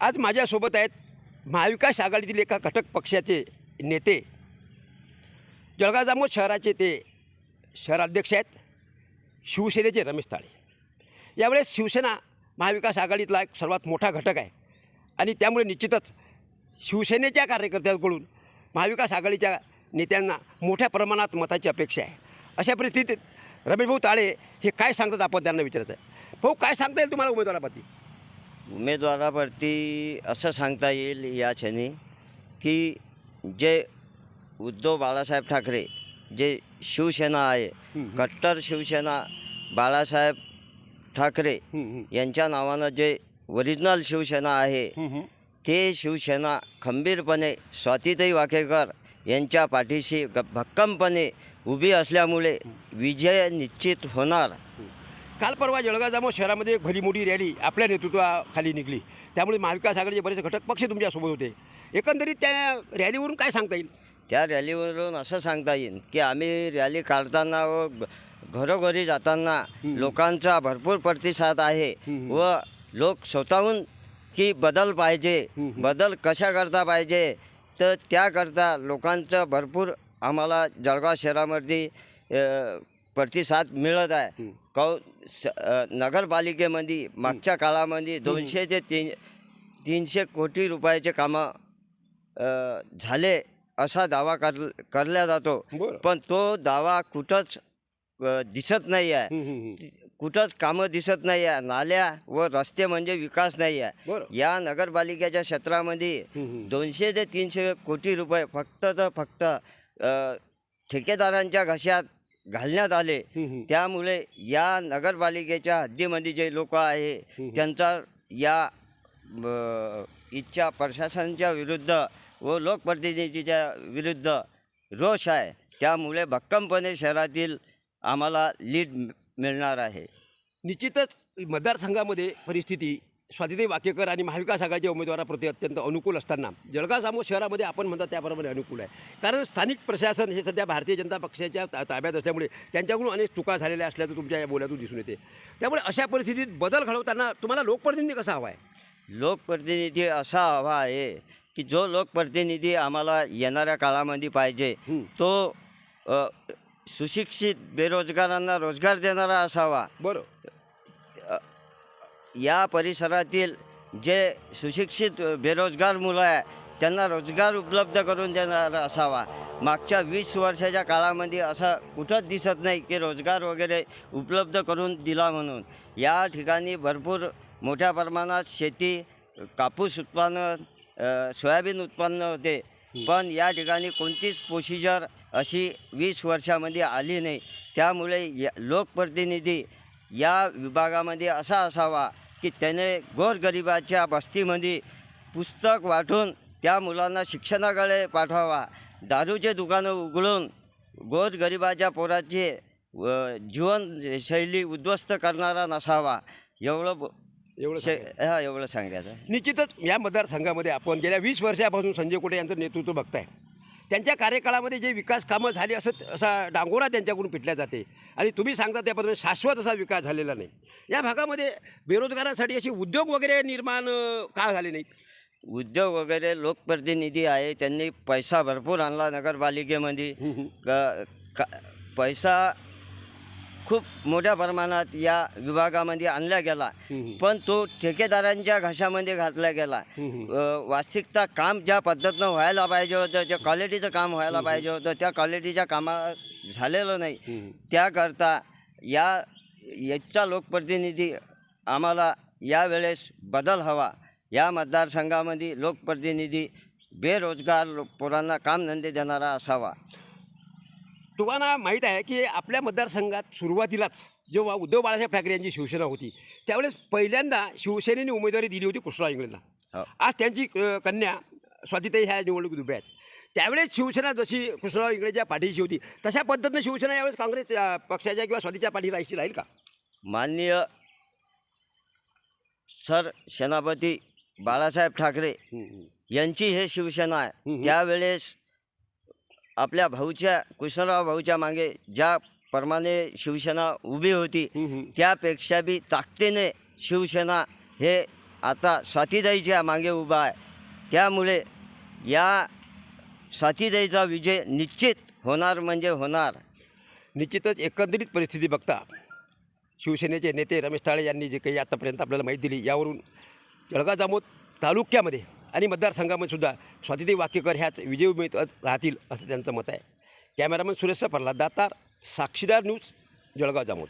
आज माझ्यासोबत आहेत महाविकास आघाडीतील एका घटक पक्षाचे नेते जळगाव जामोद शहराचे ते शहराध्यक्ष आहेत शिवसेनेचे रमेश ताळे. यावेळेस शिवसेना महाविकास आघाडीतला एक सर्वात मोठा घटक आहे आणि त्यामुळे निश्चितच शिवसेनेच्या कार्यकर्त्यांकडून महाविकास आघाडीच्या नेत्यांना मोठ्या प्रमाणात मताची अपेक्षा आहे. अशा परिस्थितीत रमेशभाऊ ताळे हे काय सांगतात आपण त्यांना विचारायचं आहे. भाऊ काय सांगता येईल तुम्हाला उमेदवारापती? उमेदवारावरती असं सांगता येईल या क्षणी की जे उद्धव बाळासाहेब ठाकरे जे शिवसेना आहे. कट्टर शिवसेना बाळासाहेब ठाकरे यांच्या नावानं जे ओरिजिनल शिवसेना आहे ते शिवसेना खंबीरपणे स्वातीताई वाकेकर यांच्या पाठीशी भक्कमपणे उभी असल्यामुळे विजय निश्चित होणार. काल परवा जळगाव जामोद शहरामध्ये एक भली मोठी रॅली आपल्या नेतृत्वाखाली निघली त्यामुळे महाविकास आघाडीचे बरेच घटक पक्ष तुमच्यासोबत होते एकंदरीत त्या रॅलीवरून काय सांगता येईल त्या रॅलीवरून असं सांगता येईल की आम्ही रॅली काढताना व घरोघरी जाताना. लोकांचा भरपूर प्रतिसाद आहे. व लोक स्वतःहून की बदल पाहिजे. बदल कशा करता पाहिजे तर त्याकरता लोकांचं भरपूर आम्हाला जळगाव शहरामध्ये प्रतिसाद मिळत आहे. कौ नगरपालिकेमध्ये मागच्या काळामध्ये दोनशे ते तीन तीनशे कोटी रुपयाचे कामं झाले असा दावा कर करला जातो. पण तो दावा कुठंच दिसत नाही आहे. कुठंच कामं दिसत नाही आहे. नाल्या व रस्ते म्हणजे विकास नाही आहे. या नगरपालिकेच्या क्षेत्रामध्ये दोनशे ते तीनशे कोटी रुपये फक्त तर फक्त ठेकेदारांच्या घशात घालण्यात आले. त्यामुळे या नगरपालिकेच्या हद्दीमध्ये जे लोक आहे त्यांचा या इच्छा प्रशासनाच्या विरुद्ध व लोकप्रतिनिधीच्या विरुद्ध रोष आहे. त्यामुळे भक्कमपणे शहरातील आम्हाला लीड मिळणार आहे. निश्चितच मतदारसंघामध्ये परिस्थिती स्वातिताई वाकेकर आणि महाविकास आघाडीच्या उमेदवाराप्रती अत्यंत अनुकूल असताना जळगाव जामोद शहरामध्ये आपण म्हणता त्याप्रमाणे अनुकूल आहे. कारण स्थानिक प्रशासन हे सध्या भारतीय जनता पक्षाच्या ता ताब्यात असल्यामुळे त्यांच्याकडून अनेक चुका झालेल्या असल्याचं तुमच्या या बोल्यातून दिसून येते. त्यामुळे अशा परिस्थितीत बदल घडवताना तुम्हाला लोकप्रतिनिधी कसा हवा आहे? लोकप्रतिनिधी असा हवा आहे की जो लोकप्रतिनिधी आम्हाला येणाऱ्या काळामध्ये पाहिजे. तो सुशिक्षित बेरोजगारांना रोजगार देणारा असावा. बरं. या परिसरातील जे सुशिक्षित बेरोजगार मुलं आहे त्यांना रोजगार उपलब्ध करून देणारा असावा. मागच्या वीस वर्षाच्या काळामध्ये असं कुठंच दिसत नाही की रोजगार वगैरे उपलब्ध करून दिला म्हणून. या ठिकाणी भरपूर मोठ्या प्रमाणात शेती कापूस उत्पादन अ, सोयाबीन उत्पन्न होते. पण या ठिकाणी कोणतीच प्रोसिजर अशी वीस वर्षामध्ये आली नाही. त्यामुळे या लोकप्रतिनिधी या विभागामध्ये असा असावा की त्याने गोरगरिबाच्या बस्तीमध्ये पुस्तक वाटून त्या मुलांना शिक्षणाकडे पाठवावा. दारूचे दुकानं उघडून गोरगरिबाच्या पोराची जीवनशैली उद्ध्वस्त करणारा नसावा. एवढं ब- एवढं शे. हा एवढं सांगायचं. निश्चितच या मतदारसंघामध्ये आपण गेल्या वीस वर्षापासून संजय कोटे यांचं नेतृत्व बघताय. त्यांच्या कार्यकाळामध्ये जे विकास कामं झाली असं असा डांगोरा त्यांच्याकडून पिटल्या जाते. आणि तुम्ही सांगता त्याप्रमाणे शाश्वत असा विकास झालेला नाही. या भागामध्ये बेरोजगारांसाठी असे उद्योग वगैरे निर्माण का झाले नाहीत? उद्योग वगैरे लोकप्रतिनिधी आहे त्यांनी पैसा भरपूर आणला नगरपालिकेमध्ये. क- का- पैसा खूप मोठ्या प्रमाणात या विभागामध्ये आणला गेला. पण तो ठेकेदारांच्या घशामध्ये घातला गेला. वास्तविकता काम ज्या पद्धतीनं व्हायला पाहिजे होतं ज्या क्वालिटीचं काम व्हायला पाहिजे होतं त्या क्वालिटीच्या कामा झालेलं नाही. त्याकरता या याचा लोकप्रतिनिधी आम्हाला यावेळेस बदल हवा. या मतदारसंघामध्ये लोकप्रतिनिधी बेरोजगार पोरांना कामधंदे देणारा असावा. तुम्हाला माहीत आहे की आपल्या मतदारसंघात सुरुवातीलाच जेव्हा उद्धव बाळासाहेब ठाकरे यांची शिवसेना होती त्यावेळेस पहिल्यांदा शिवसेनेने उमेदवारी दिली होती कृष्णराव इंगळेंना हो. आज त्यांची कन्या स्वातिताई ह्या निवडणुकीत उभ्या आहेत. त्यावेळेस शिवसेना जशी कृष्णराव इंगळेच्या पाठीशी होती तशा पद्धतीनं शिवसेना यावेळेस काँग्रेस पक्षाच्या किंवा स्वातीच्या पाठी राहायची राहील का? माननीय सर सेनापती बाळासाहेब ठाकरे यांची हे शिवसेना आहे. त्यावेळेस आपल्या भाऊच्या कुशलराव भाऊच्या मागे ज्या प्रमाणे शिवसेना उभी होती त्यापेक्षा बी ताकदीने शिवसेना हे आता स्वातीताईच्या मागे उभा आहे. त्यामुळे या स्वातीताईचा विजय निश्चित होणार म्हणजे होणार. निश्चितच एकंदरीत परिस्थिती बघता शिवसेनेचे नेते रमेश ताळे यांनी जे काही आतापर्यंत आपल्याला माहिती दिली यावरून जळगाव जामोद तालुक्यामध्ये आणि मतदारसंघामध्ये सुद्धा स्वातिदेवी वाकेकर ह्याच विजय उमेदवार राहतील असं त्यांचं मत आहे. कॅमेरामन सुरेश प्रल्हाद दातार साक्षीदार न्यूज जळगाव जामोद.